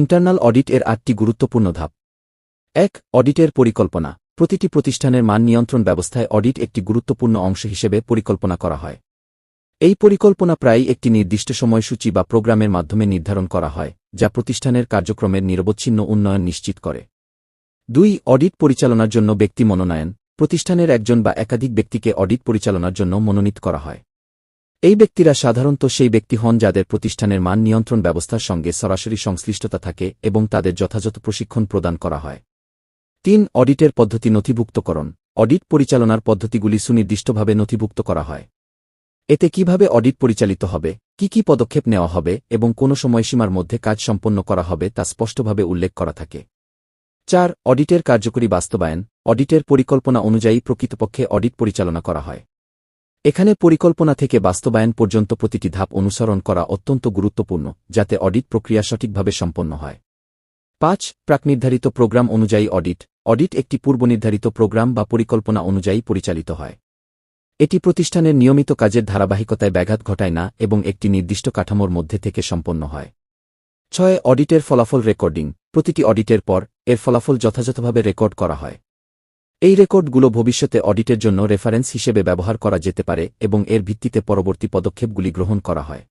Internal audit এর আটটি গুরুত্বপূর্ণ ধাপ। এক, অডিটের পরিকল্পনা। প্রতিটি প্রতিষ্ঠানের মান নিয়ন্ত্রণ ব্যবস্থায় অডিট একটি গুরুত্বপূর্ণ অংশ হিসেবে পরিকল্পনা করা হয়। এই পরিকল্পনা প্রায়ই একটি নির্দিষ্ট সময়সূচি বা প্রোগ্রামের মাধ্যমে নির্ধারণ করা হয়, যা প্রতিষ্ঠানের কার্যক্রমের নিরবচ্ছিন্ন উন্নয়ন নিশ্চিত করে। দুই, অডিট পরিচালনার জন্য ব্যক্তি মনোনয়ন। প্রতিষ্ঠানের একজন বা একাধিক ব্যক্তিকে অডিট পরিচালনার জন্য মনোনীত করা হয়। এই ব্যক্তিরা সাধারণত সেই ব্যক্তি হন যাদের প্রতিষ্ঠানের মান নিয়ন্ত্রণ ব্যবস্থার সঙ্গে সরাসরি সংশ্লিষ্টতা থাকে এবং তাদের যথাযথ প্রশিক্ষণ প্রদান করা হয়। তিন, অডিটের পদ্ধতি নথিভুক্তকরণ। অডিট পরিচালনার পদ্ধতিগুলি সুনির্দিষ্টভাবে নথিভুক্ত করা হয়। এতে কীভাবে অডিট পরিচালিত হবে, কি কি পদক্ষেপ নেওয়া হবে এবং কোন সময়সীমার মধ্যে কাজ সম্পন্ন করা হবে তা স্পষ্টভাবে উল্লেখ করা থাকে। চার, অডিটের কার্যকরী বাস্তবায়ন। অডিটের পরিকল্পনা অনুযায়ী প্রকৃতপক্ষে অডিট পরিচালনা করা হয়। এখানে পরিকল্পনা থেকে বাস্তবায়ন পর্যন্ত প্রতিটি ধাপ অনুসরণ করা অত্যন্ত গুরুত্বপূর্ণ, যাতে অডিট প্রক্রিয়া সঠিকভাবে সম্পন্ন হয়। পাঁচ, প্রাকনির্ধারিত প্রোগ্রাম অনুযায়ী অডিট। অডিট একটি পূর্বনির্ধারিত প্রোগ্রাম বা পরিকল্পনা অনুযায়ী পরিচালিত হয়। এটি প্রতিষ্ঠানের নিয়মিত কাজের ধারাবাহিকতায় ব্যাঘাত ঘটায় না এবং একটি নির্দিষ্ট কাঠামোর মধ্যে থেকে সম্পন্ন হয়। ছয়, অডিটের ফলাফল রেকর্ডিং। প্রতিটি অডিটের পর, এর ফলাফল যথাযথভাবে রেকর্ড করা হয়। এই রেকর্ডগুলো ভবিষ্যতে অডিটের জন্য রেফারেন্স হিসেবে ব্যবহার করা যেতে পারে এবং এর ভিত্তিতে পরবর্তী পদক্ষেপগুলি গ্রহণ করা হয়।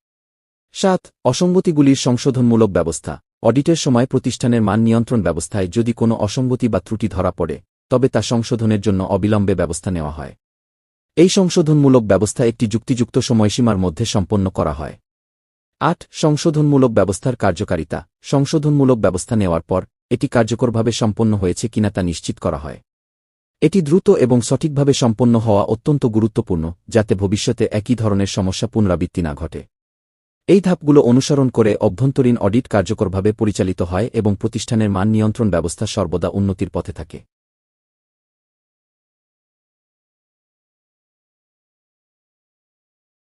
সাত, অসঙ্গতিগুলির সংশোধনমূলক ব্যবস্থা। অডিটের সময় প্রতিষ্ঠানের মান নিয়ন্ত্রণ ব্যবস্থায় যদি কোনো অসঙ্গতি বা ত্রুটি ধরা পড়ে, তবে তা সংশোধনের জন্য অবিলম্বে ব্যবস্থা নেওয়া হয়। এই সংশোধনমূলক ব্যবস্থা একটি যুক্তিযুক্ত সময়সীমার মধ্যে সম্পন্ন করা হয়। আট, সংশোধনমূলক ব্যবস্থার কার্যকারিতা। সংশোধনমূলক ব্যবস্থা নেওয়ার পর, এটি কার্যকরভাবে সম্পন্ন হয়েছে কিনা তা নিশ্চিত করা হয়। এটি দ্রুত এবং সঠিকভাবে সম্পন্ন হওয়া অত্যন্ত গুরুত্বপূর্ণ, যাতে ভবিষ্যতে একই ধরনের সমস্যা পুনরাবৃত্তি না ঘটে। এই ধাপগুলো অনুসরণ করে অভ্যন্তরীণ অডিট কার্যকরভাবে পরিচালিত হয় এবং প্রতিষ্ঠানের মান নিয়ন্ত্রণ ব্যবস্থা সর্বদা উন্নতির পথে থাকে।